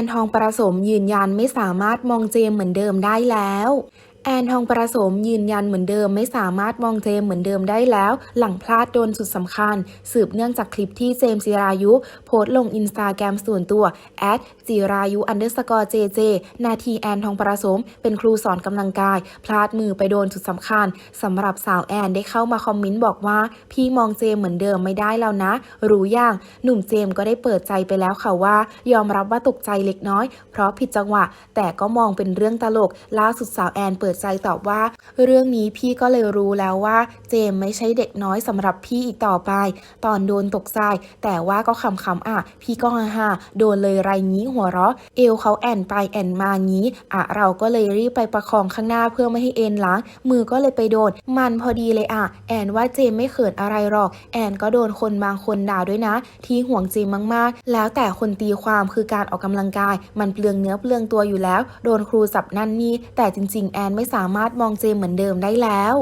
อนทองประสมยืนยันไม่สามารถมองเจมเหมือนเดิมได้แล้ว แอนทองประสมยืนยันเหมือนเดิมไม่สามารถมองเจมเหมือนเดิมได้แล้ว หลังพลาดโดนสุดสำคัญ สืบเนื่องจากคลิปที่เจมส์จิรายุ โพสลงอินสตาแกรมส่วนตัวแอดจิรายุอันเดอร์สกอร์เจเจนาทีแอนทองประสม เป็นครูสอนกำลังกาย พลาดมือไปโดนจุดสำคัญสำหรับสาวแอนได้เข้ามาคอมเมนต์บอกว่า พี่มองเจมเหมือนเดิมไม่ได้แล้วนะ รู้อย่างหนุ่มเจมก็ได้เปิดใจไปแล้วค่ะว่า ยอมรับว่าตกใจเล็กน้อย เพราะผิดจังหวะ แต่ก็มองเป็นเรื่องตลกล่าสุดสาวแอนเปิดใจตอบว่า เรื่องนี้พี่ก็เลยรู้แล้วว่า เจมไม่ใช่เด็กน้อยสำหรับพี่อีกต่อไป ตอนโดนตกใจแต่ว่าก็ขำๆอะ พี่ก็ฮ่าฮ่าๆโดนเลยไรงี้หัวเราะ เอวเขาแอนไปแอนมางี้อะเราก็เลยรีบไปประคองข้างหน้าเพื่อไม่ให้เอ็นล้าง มือก็เลยไปโดน มันพอดีเลยอะ แอนว่าเจมไม่เขินอะไรหรอก แอนก็โดนคนบางคนด่าด้วยนะ ที่ห่วงเจมมากๆ แล้วแต่คนตีความคือการออกกำลังกาย มันเปลืองเนื้อเปลืองตัวอยู่แล้ว โดนครูสับนั่นนี่แต่จริง ๆ แอนไม่สามารถมองเจมเหมือนเดิมได้แล้ว